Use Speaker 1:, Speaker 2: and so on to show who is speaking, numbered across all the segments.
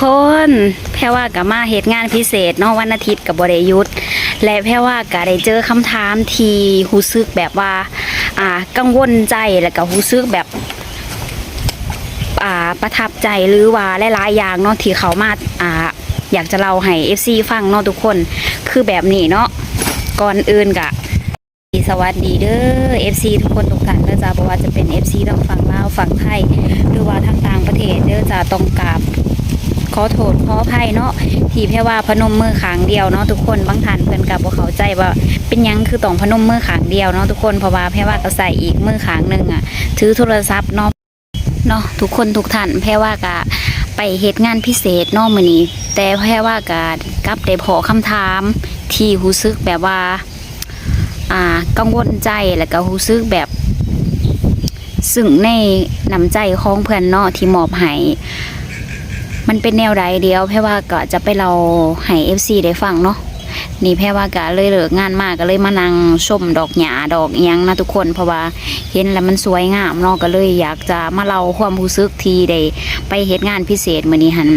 Speaker 1: คนแพ่ว่ากับมาเหตุงานพิเศษเนาะวันอาทิตย์กับบริยุทธ์และแพ่ว่าก็ได้เจอคำถามที่หูซึกแบบว่า อ่า กังวลใจแล้วก็หูซึกแบบ อ่า ประทับใจหรือว่าหลายๆอย่างเนาะที่เขามาอ่า อยากจะเล่าให้ FC ฟังเนาะทุกคนคือแบบนี้เนาะก่อนอื่นกะสวัสดีเด้อ FC ทุกคนทุกท่านเด้อจ้าบ่ว่าจะเป็น FC ทางฝั่งลาวฝั่งไทย หรือว่าทางต่างประเทศเด้อจ้าต้องกราบ ขอโทษขออภัยเนาะที่แพ่ว่าพนมมือขางเดียวเนาะทุกคนบางท่านเพิ่อนกับบ่เขาใจว่าเป็นยังคือต้องพนมมือขางเดียวเนาะทุกคนเพราะว่าแพ่ว่าก็ใส่อีกมือขางหนึ่งอะถือโทรศัพท์เนาะเนาะทุกคนทุกท่านแพ่ว่าก็ไปเฮ็ดงานพิเศษนาะมื้อนี้ แต่แพ่ว่าก็กลับได้พอคำถาม ที่รู้สึกแบบว่า อ่ากังวลใจแล้วก็รู้สึกแบบซึ่งในน้ำใจของเพื่อนเนาะที่มอบให้ มันเป็นแนวใดเดียวแพ่ว่าก็จะไปเราให้ FC ได้ฟังเนาะนี่แพ่ว่าก็เลยเลิกงานมากก็เลยมานั่งชมดอกหญ้าดอกยังนะทุกคนเพราะว่าเห็นแล้วมันสวยงามเนาะก็เลยอยากจะมาเล่าความรู้สึกที่ได้ไปเฮ็ดงานพิเศษมื้อนี้หัน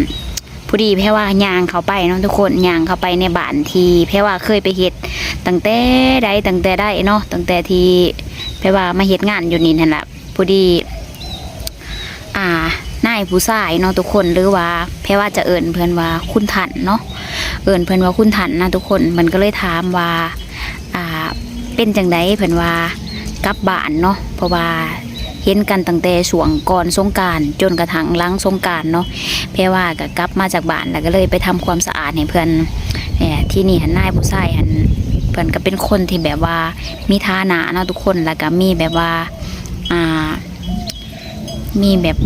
Speaker 1: พอดีแพ่ว่ายางเขาไปเนาะทุกคนยางเขาไปในบ้านที่แพ่ว่าเคยไปเฮ็ดตั้งแต่ใดตั้งแต่ได้เนาะตั้งแต่ที่แปลว่ามาเฮ็ดงานอยู่นี่นั่นแหละพอดี อ่า ผู้ชายเนาะทุกคนหรือว่าแปลว่าจะเอิ่นเพื่อนว่าคุณทันเนาะเอิ่นเพื่อนว่าคุณทันนะทุกคนมันก็เลยถามว่าอ่าเป็นจังไดเพื่อนว่ากลับบ้านเนาะเพราะว่าเห็นกันตั้งแต่ช่วงก่อนสงการจนกระทั่งหลังสงการเนาะแปลว่าก็กลับมาจากบ้านแล้วก็เลยไปทำความสะอาดให้เพื่อนเนี่ยที่นี่หันนายผู้ชายหันเพิ่นก็เป็นคนที่แบบว่ามีฐานะเนาะทุกคนแล้วก็มีแบบว่าอ่า มีแบบ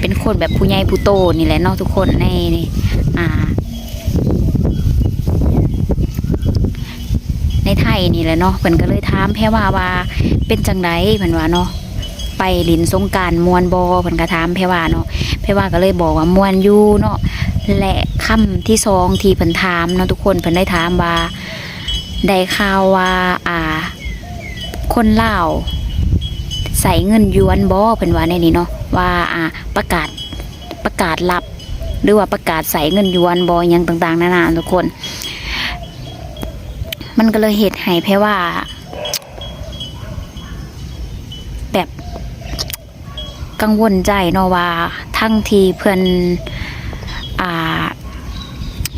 Speaker 1: เป็นคนแบบผู้ใหญ่ผู้โตนี่แหละเนาะทุกคนในอ่า ในไทยนี่แหละเนาะเพิ่นก็เลยถามแพ่ว่าว่าเป็นจังไดเพิ่นว่าเนาะไปลินสงการมวนบอเพิ่นก็ถามแพ่ว่าเนาะแพ่ว่าก็เลยบอกว่ามวนอยู่เนาะและคำที่สองที่เพิ่นถามเนาะทุกคนเพิ่นได้ถามว่าได้ข่าวว่าอ่า คนลาว ใส่เงินยวนบ่เพิ่นว่าในนี้เนาะว่าอ่าประกาศประกาศรับหรือว่าประกาศใส่เงินยวนบอยังต่างๆนานาทุกคน มันก็เลยเหตุให้แพ้ว่า แบบกังวลใจเนาะว่าทั้งทีเพื่อนอ่า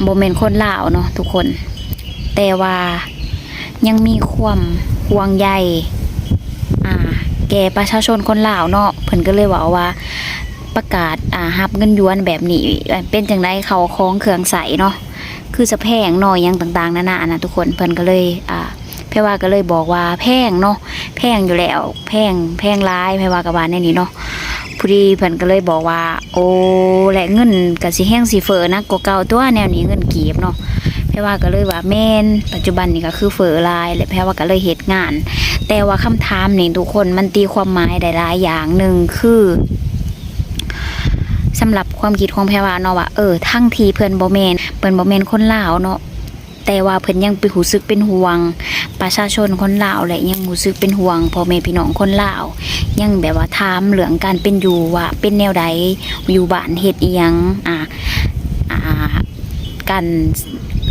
Speaker 1: โมเมนต์คนลาวเนาะทุกคน แต่ว่ายังมีความห่วงใย ก่ประชาชนคนลาวเนาะเพิ่นก็เลยว่าว่าประกาศอ่ารับเงินยวนแบบนี้เป็นจังไดเขาคล้องเครื่องใสเนาะคือจะแพงหน่อยยังต่างๆนานานะทุกคนเพิ่นก็เลยอ่าแพรว่าก็เลยบอกว่าแพงเนาะแพงอยู่แล้ว แพงแพงร้ายแพรว่ากับว่าในนี้เนาะพอดีเพิ่นก็เลยบอกว่า โอ้และเงินก็สิแห้งสิเฟอนะกว่าเก่าตัวแนวนี้เงินกีบเนาะ รว่าก็เลยว่าแม่นปัจจุบันนี่ก็คือเฟอลายและแพรว่าก็เลยเหตุงาน แต่ว่าคำถามนี่ทุกคนมันตีความหมายได้หลายอย่างหนึ่งคือสำหรับความคิดของแพรว่าเนาะว่าเออทั้งทีเพิ่นบ่แมนเพิ่นบ่แมนคนลาวเนาะแต่ว่าเพิ่นยังไปหูซึกเป็นห่วง ประชาชนคนลาวและยังหูซึกเป็นห่วงพ่อแม่พี่น้องคนลาว ยังแบบว่าถามเรื่องการเป็นอยู่ว่าเป็นแนวใดอยู่บ้านเฮ็ดอียังอ่าอ่าการ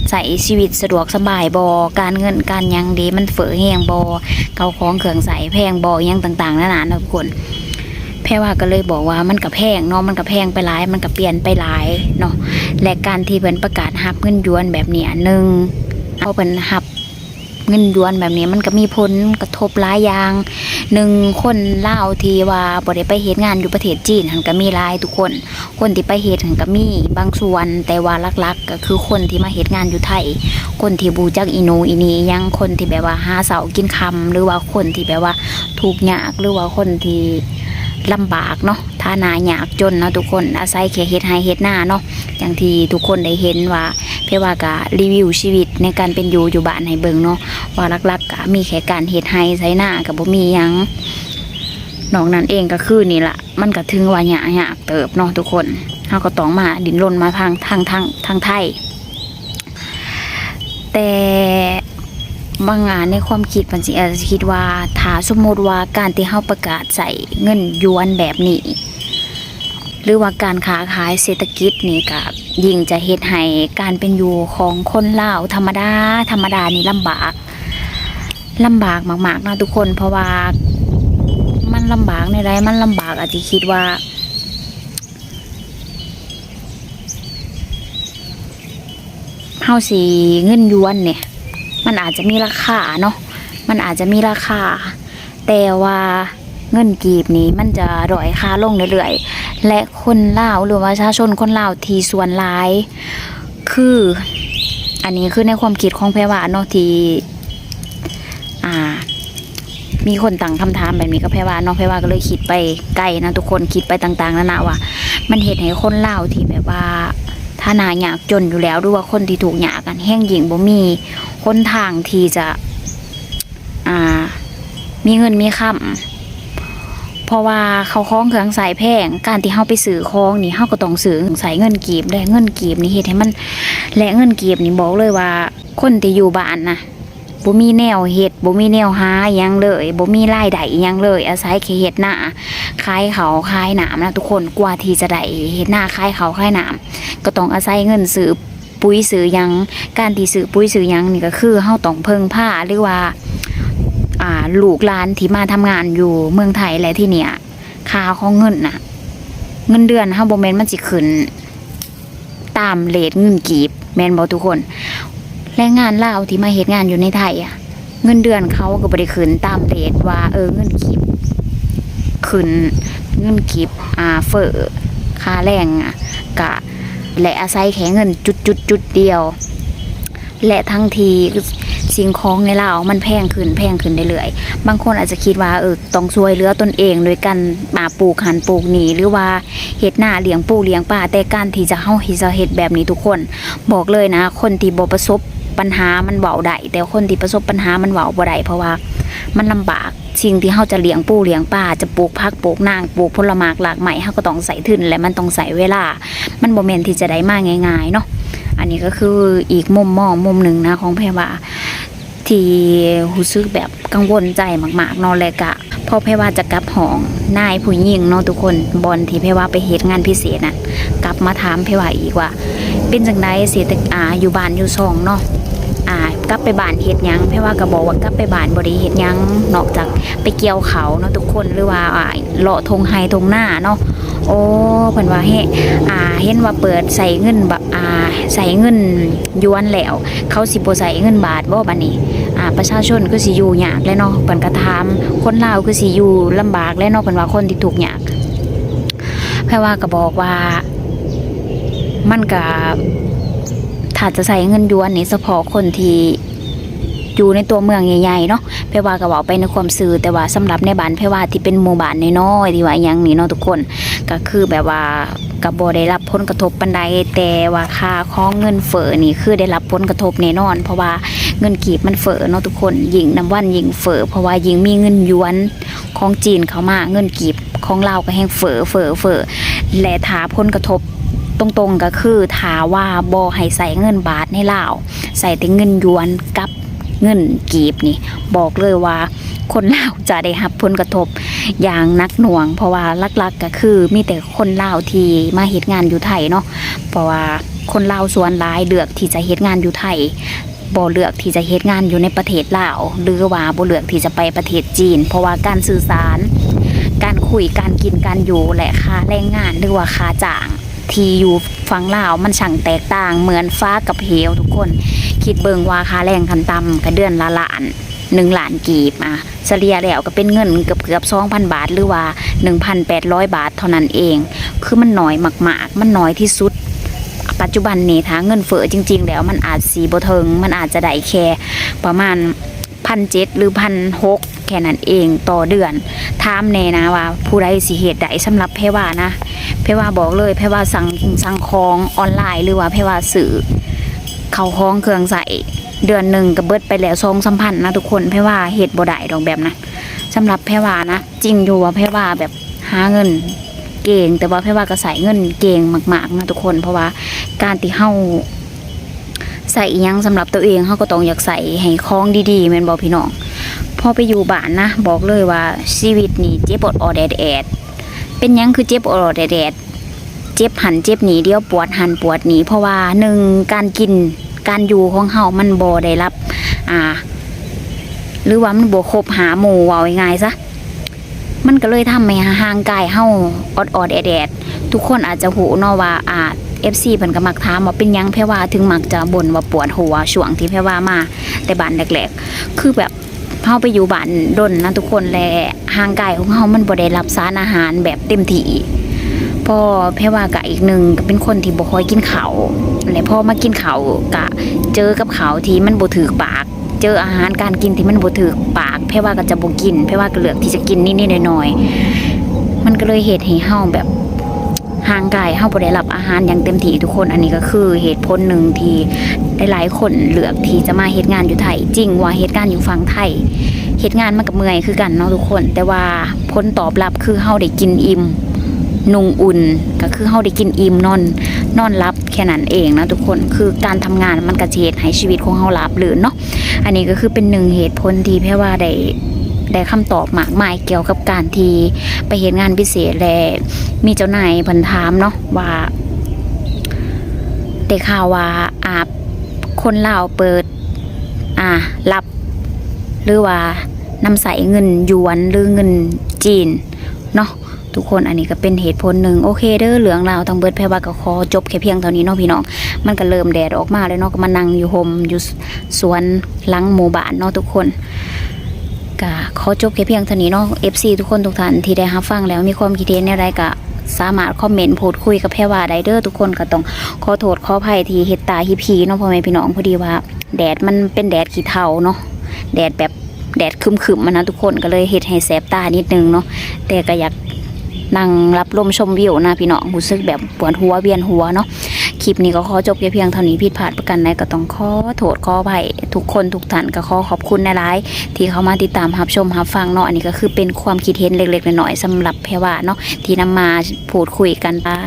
Speaker 1: ใส่ชีวิตสะดวกสบายบอการเงินการยังดีมันเฝอแหงบอเกาของเครื่องใส่แพงบอยังต่างๆนานาทุกคนแพรว่าก็เลยบอกว่ามันกับแพงเนาะมันกับแพงไปหลาย มันกับเปลี่ยนไปหลายเนาะและการที่เพิ่นประกาศหับเงินยวนแบบนี้หนึ่งเอาเพิ่นหับ เงินยวนแบบนี้มันก็มีผลกระทบหลายอย่างหนึ่งคนเล่าทีว่าบ่ได้ไปเฮ็ดงานอยู่ประเทศจีนหันก็มีหลายทุกคน คนที่ไปเฮ็ดหันก็มีบางส่วน แต่ว่าลักๆ ก็คือคนที่มาเฮ็ดงานอยู่ไทย คนที่บูจักอีโนอีนียังคนที่แบบว่าหาเสากินคำหรือว่าคนที่แบบว่าทุกข์ยากหรือว่าคนที่ ลำบากเนาะฐานะยากจนเนาะทุกคนอาศัยแค่เฮ็ดไร่เฮ็ดหน้าเนาะอย่างที่ทุกคนได้เห็นว่าเพว่าก็รีวิวชีวิตในการเป็นอยู่อยู่บ้านให้เบิ่งเนาะว่าลักๆก็มีแค่การเฮ็ดไร่ไสนาก็บ่มีหยังนอกนั้นเองก็คือนี่ละมันก็ถึงว่ายากยากเติบเนาะทุกคนเฮาก็ต้องมาดิ้นรนมาทางทางทางทางไทยแต่ บางงานในความคิดมันสิอาจจะคิดว่าถ้าสมมติว่าการที่เฮาประกาศใส่เงินยวนแบบนี้ หรือว่าการค้าขายเศรษฐกิจนี่ก็ยิ่งจะเฮ็ดให้การเป็นอยู่ของคนลาวธรรมดา ธรรมดานี่ลำบากลำบากมากๆนะทุกคน เพราะว่ามันลำบากในไรมันลำบากอาจจะคิดว่าเฮาสีเงินยวนเนี่ย มันอาจจะมีราคาเนาะมันอาจจะมีราคา แต่ว่าเงินกีบนี้มันจะร่อยค่าลงเรื่อยๆและคนลาวหรือว่าประชาชนคนลาวที่ส่วนหลาย คือ อันนี้คือในความคิดของแพรวาเนาะที่อ่า มีคนตั้งคำถามแบบนี้ก็แพรวาเนาะแพรวาก็เลยคิดไปไกลนะทุกคนคิดไปต่างๆนานาว่า มันเหตุให้คนลาวที่แบบว่าฐานะยากจนอยู่แล้วหรือว่าคนที่ถูกหยากันแห้งหญิงบ่มี คนทางที่จะอ่ามีเงินมีคำเพราะว่าเขาคล้องเครื่องใส่แพงการที่เฮาไปซื้อของนี่เฮาก็ต้องซื้อใส่เงินกีบได้เงินกีบนี่เฮ็ดให้มัน และเงินกีบนี่บอกเลยว่า คนที่อยู่บ้านนะบ่มีแนวเฮ็ดบ่มีแนวหาอยังเลยบ่มีรายได้อิหยังเลย อาศัยแค่เฮ็ดหน้าขายเขาวขายหนามนะทุกคนกว่าที่จะได้เฮ็ดหน้าขายเขาวขายหนามก็ต้องอาศัยเงินซื้อ ปุ๋ยซื้อยัง การที่ซื้อปุ๋ยซื้อยังนี่ก็คือเฮาต้องเพิ่งผ้าหรือว่าอ่าลูกหลานที่มาทำงานอยู่เมืองไทยและที่เนี่ยค่าของเงินน่ะ เงินเดือนเฮาบ่แม่นมันสิขึ้น ตามเรทเงินกีบ แม่นบ่ทุกคน แรงงานลาวที่มาเฮ็ดงานอยู่ในไทยอะ เงินเดือนเขาก็บ่ได้ขึ้นตามเรทว่า เออเงินกีบขึ้นเงินกีบอ่าเฟอค่าแรงอะกะ และอาศัยแค่เงินจุดจุดจุดเดียว และทั้งทีสิ่งของในลาวมันแพงขึ้นแพงขึ้นเรื่อยๆบางคนอาจจะคิดว่าเออต้องช่วยเหลือตนเองโดยการมาปลูกหันปลูกหนีหรือว่าเฮ็ดหน้าเลี้ยงปูเลี้ยงปลาแต่การที่จะเฮาที่จะเฮ็ดแบบนี้ทุกคน บอกเลยนะ คนที่บ่ประสบปัญหามันเว้าได้แต่คนที่ประสบปัญหามันเว้าบ่ได้เพราะว่ามันลำบาก สิ่งที่เฮาจะเลี้ยงปูเลี้ยงปลาจะปลูกผักปลูกนางปลูกผลไม้หลากหลายเฮาก็ต้องใส่ทุนและมันต้องใส่เวลา มันบ่แม่นที่จะได้มาง่ายๆเนาะอันนี้ก็คืออีกมุมมองมุมหนึ่งนะของแพรว่าที่รู้สึกแบบกังวลใจมากๆนาะและกะพอแพรว่าจะกลับห้องนายผู้หญิงเนาะทุกคนบอลที่แพรว่าไปเหตุงานพิเศษน่ะกลับมาถามแพรว่าอีกว่า เป็นจังไดเสียแต่อ่าอยู่บ้านอยู่ซองเนาะ กลับไปบ้านเฮ็ดยังแพรว่าก็บอกว่ากลับไปบ้านบ่ได้เฮ็ดยังนอกจากไปเกี่ยวเขาเนาะทุกคนหรือว่าอ่าเลาะทงไฮทงหน้าเนาะโอ้เพิ่นว่าเฮอ่าเห็นว่าเปิดใส่เงินแบบอ่าใส่เงินยวนแล้ว เขาสิบ่ใส่เงินบาทบ่บัดนี้อ่าประชาชนคือสิอยู่ยากแล้วเนาะเพิ่นก็ถามคนลาวคือสิอยู่ลำบากแล้วเนาะเพิ่นว่าคนที่ทุกยากแพ่ว่าก็บอกว่ามันก็ ถ้าจะใส่เงินยวนนี่เฉพาะคนที่อยู่ในตัวเมืองใหญ่ๆเนาะแพ่ว่าก็บอกไปในความซื่อแต่ว่าสำหรับในบ้านแพ่ว่าที่เป็นหมู่บ้านน้อยๆที่ว่ายังนี่เนาะทุกคนก็คือแบบว่ากับ่ได้รับผลกระทบปันใดแต่ว่าค่าของเงินเฟ้อนี่คือได้รับผลกระทบแน่นอน เพราะว่าเงินกีบมันเฟ้อเนาะทุกคนยิงน้ำวันยิงเฟ้อเพราะว่ายิงมีเงินหยวนของจีนเข้ามาเงินกีบของเราก็แห้งเฟ้อเฟ้อเฟ้อและถาผลกระทบ ตรงๆก็คือถาว่าบ่ให้ใส่เงินบาทในลาวใส่แต่เงินยวนกับเงินกีบนี่ บอกเลยว่าคนลาวจะได้รับผลกระทบอย่างนักหน่วง เพราะว่าลักๆก็คือมีแต่คนลาวที่มาเฮ็ดงานอยู่ไทยเนาะเพราะว่าคนลาวส่วนหลายเลือกที่จะเฮ็ดงานอยู่ไทยบ่เลือกที่จะเฮ็ดงานอยู่ในประเทศลาวหรือว่าบ่เลือกที่จะไปประเทศจีน เพราะว่าการสื่อสาร การคุยการกินการอยู่และค่าแรงงานหรือว่าค่าจ้าง ที่อยู่ฝั่งลาวมันช่างแตกต่างเหมือนฟ้ากับเหวทุกคน คิดเบิงว่าค่าแรงขั้นต่ำก็เดือนละล้านหนึ่งล้านกีบอะเฉลี่ยแล้วก็เป็นเงินเกือบเกือบสองพันบาทหรือว่าหนึ่งพันแปดร้อยบาทเท่านั้นเอง คือมันน้อยมากๆ มันน้อยที่สุด ปัจจุบันนี้ถ้าเงินเฟ้อจริง ๆ แล้วมันอาจสีบเทิง มันอาจจะได้แค่ประมาณ พันเจ็ดหรือพันหกแค่นั้นเองต่อเดือนถามแน่นะว่า ผู้ใดสิเหตุใดสำหรับเพว่านะ เพว่าบอกเลยเพว่าสั่งสั่งของออนไลน์หรือว่าเพว่าสื่อเขาห้องเครื่องใส่เดือนหนึ่งก็เบิดไปแล้วสองสามพันนะทุกคนเพว่าเหตุบ่ได้ดอกแบบนะสำหรับเพว่านะ จริงอยู่ว่าเพว่าแบบหาเงินเก่งแต่ว่าเพว่าก็ใส่เงินเก่งมากๆนะทุกคน เพราะว่าการที่เฮา ใส่อิหยังสำหรับตัวเองเฮาก็ต้องอยากใส่ให้คล้องดีๆแม่นบ่พี่น้องพอไปอยู่บ้านนะ บอกเลยว่าชีวิตนี่เจ็บปวดออแดดแอดเป็นยังคือเจ็บปวดออแดดแอดเจ็บหันเจ็บหนีเดียวปวดหันปวดหนีเพราะว่าหนึ่งการกินการอยู่ของเฮามันบ่ได้รับ อ่า หรือว่ามันบ่ครบหาหมู่ว่าง่ายซะมันก็เลยทำให้ห่างกายเฮาออดๆแอดๆทุกคนอาจจะหูเนาะว่าอ่า FC เพิ่นก็มักถามว่าเป็นยังแพรว่าถึงมักจะบ่นว่าปวดหัวช่วงที่แพรว่ามาแต่บ้านแรกๆ คือแบบเฮาไปอยู่บ้านดนนะทุกคนและห่างกายของเฮามันบ่ได้รับสารอาหารแบบเต็มที่พอแพรว่ากะอีกหนึ่งก็เป็นคนที่บ่ค่อยกินข้าวและพอมากินข้าวกะเจอกับข้าวที่มันบ่ถูกปาก เจออาหารการกินที่มันบ่ถูกปากแพรว่าก็จะบ่กินแพรว่าก็เลือกที่จะกินนิดๆหน่อยๆมันก็เลยเฮ็ดให้เฮาแบบ ห่างไกายเฮาบ่ได้รับอาหารอย่างเต็มที่ทุกคน อันนี้ก็คือเหตุผลหนึ่งที่หลายๆคนเลือกที่จะมาเฮ็ดงานอยู่ไทย จริงว่าเฮ็ดงานอยู่ฝั่งไทยเฮ็ดงานมันก็เมื่อยคือกันเนาะทุกคน แต่ว่าผลตอบรับคือเฮาได้กินอิ่มนุ่งอุ่นก็คือเฮาได้กินอิ่มนอนนอนรับแค่นั้นเองนะทุกคนคือการทำงานมันก็จะเฮ็ดให้ชีวิตของเฮาราบหรื่นเนาะอันนี้ก็คือเป็นหนึ่งเหตุผลที่แพ่ว่าได้ ได้คำตอบมากมายเกี่ยวกับการที่ไปเฮ็ดงานพิเศษและมีเจ้านายพิ่นถามเนาะว่าได้ข่าวว่าอาบคนลาวเปิด อ่ารับ หรือว่านำใส่เงินยวนหรือเงินจีนเนาะทุกคนอันนี้ก็เป็นเหตุผลหนึ่งโอเคเด้อเหลืองลาวทางเบิดแพรว่าก็ขอจบแค่เพียงเท่านี้เนาะพี่น้อง มันก็เริ่มแดดออกมาแล้วเนาะก็มานั่งอยู่โฮมอยู่สวนหลังหมู่บ้านเนาะทุกคน ก็ขอจบแค่เพียงเท่านี้เนาะ FC ทุกคนทุกท่านที่ได้รับฟังแล้วมีความคิดเห็นอะไรก็สามารถคอมเมนต์โพูดคุยกับแพรว่าไดเด้อทุกคนก็ต้องขอโทษขออภัยที่เฮ็ดตาฮิพีเนาะพ่อแม่พี่น้องพอดีว่า แดดมันเป็นแดดขี้เถ้าเนาะแดดแบบแดดคึมๆมานะทุกคนก็เลยเฮ็ดให้แสบตานิดนึงเนาะแต่ก็อยากนั่งรับลมชมวิวนะพี่น้องรู้สึกแบบปวดหัวเวียนหัวเนาะ คลิปนี้ก็ขอจบแค่เพียงเท่านี้ผิดพลาดประกันใดก็ต้องขอโทษขออภัยทุกคนทุกท่านก็ขอขอบคุณในไลฟ์ที่เขามาติดตามรับชมรับฟังเนาะอันนี้ก็คือเป็นความคิดเห็นเล็กๆน้อยๆสำหรับแพรว่าเนาะที่นำมาพูดคุยกันป้า